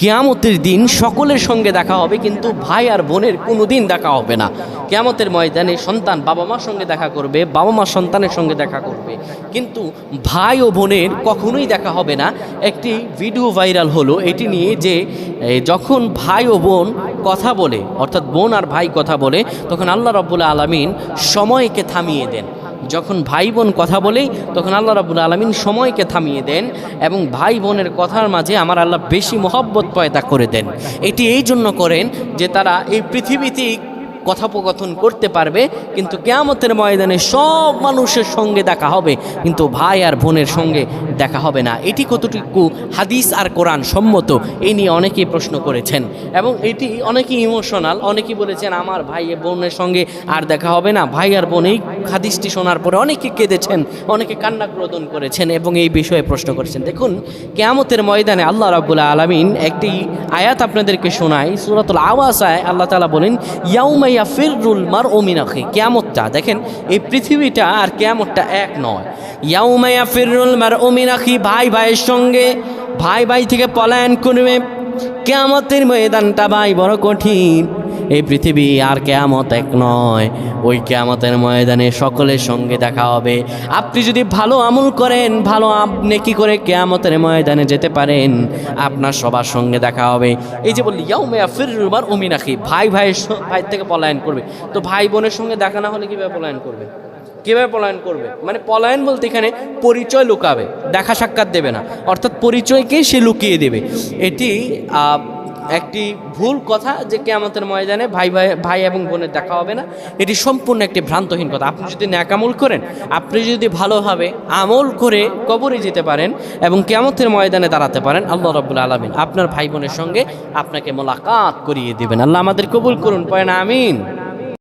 কেয়ামতের দিন সকলের সঙ্গে দেখা হবে, কিন্তু ভাই আর বোনের কোনো দিন দেখা হবে না। কেয়ামতের ময়দানে সন্তান বাবা মার সঙ্গে দেখা করবে, বাবা মা সন্তানের সঙ্গে দেখা করবে। কিন্তু ভাই ও বোনের কখনোই দেখা হবে না। একটি ভিডিও ভাইরাল হলো, এটি নিয়ে যে যখন ভাই ও বোন কথা বলে, অর্থাৎ বোন আর ভাই কথা বলে, তখন আল্লাহ রব্বুল আলমিন সময়কে থামিয়ে দেন। যখন ভাই বোন কথা বলে, তখন আল্লাহ রাবুল আলমিন সময়কে থামিয়ে দেন এবং ভাই বোনের কথার মাঝে আমার আল্লাহ বেশি মহব্বত পয়দা করে দেন। এটি এই জন্য করেন যে তারা এই পৃথিবীতেই কথোপকথন করতে পারবে, কিন্তু কেয়ামতের ময়দানে সব মানুষের সঙ্গে দেখা হবে, কিন্তু ভাই আর বোনের সঙ্গে দেখা হবে না। এটি কতটুকু হাদিস আর কোরআন সম্মত এই নিয়ে অনেকেই প্রশ্ন করেছেন। এবং এটি অনেকেই ইমোশনাল, অনেকেই বলেছেন, আমার ভাই বোনের সঙ্গে আর দেখা হবে না। ভাই আর বোন এই হাদিসটি শোনার পরে অনেকে কেঁদেছেন, অনেকে কান্না ক্রোদন করেছেন এবং এই বিষয়ে প্রশ্ন করেছেন। দেখুন, কেয়ামতের ময়দানে আল্লাহ রাবুল আলমিন একটি আয়াত আপনাদেরকে শোনায়, সুরাতুল আওয়াসায় আল্লাহ তালা বলেন ইয়াউমাইয়া ফিররুল মার ওমিনাখি কেয়ামতটা, দেখেন, এই পৃথিবীটা আর কেয়ামতটা এক নয়। ইয়াউমাইয়া ফিরুল মার ওমিনাখি ভাই ভাইয়ের সঙ্গে, ভাই ভাই থেকে পলায়ন করবে। কেয়ামতের ময়দানটা ভাই বড় কঠিন। এই পৃথিবী আর কেয়ামত এক নয়। ওই কেয়ামতের ময়দানে সকলের সঙ্গে দেখা হবে। আপনি যদি ভালো আমল করেন, ভালো আপনি কি করে কেয়ামতের ময়দানে যেতে পারেন? আপনার সবার সঙ্গে দেখা হবে। এই যে বললি ইয়াও মেয়া ফিরবার অমি রাখি ভাই ভাইয়ের ভাই থেকে পলায়ন করবে। তো ভাই বোনের সঙ্গে দেখা না হলে কীভাবে পলায়ন করবে? কীভাবে পলায়ন করবে? মানে পলায়ন বলতে এখানে পরিচয় লুকাবে, দেখা সাক্ষাৎ দেবে না। অর্থাৎ পরিচয়কেই সে লুকিয়ে দেবে। এটি একটি ভুল কথা যে কেয়ামতের ময়দানে ভাই ভাই ভাই এবং বোনের দেখা হবে না। এটি সম্পূর্ণ একটি ভ্রান্তহীন কথা। আপনি যদি ন্যাকামল করেন, আপনি যদি ভালোভাবে আমল করে কবরে যেতে পারেন এবং কেয়ামতের ময়দানে দাঁড়াতে পারেন, আল্লাহ রব্বুল আলমিন আপনার ভাই বোনের সঙ্গে আপনাকে মোলাকাত করিয়ে দেবেন। আল্লাহ আমাদের কবুল করুন পয়না আমিন।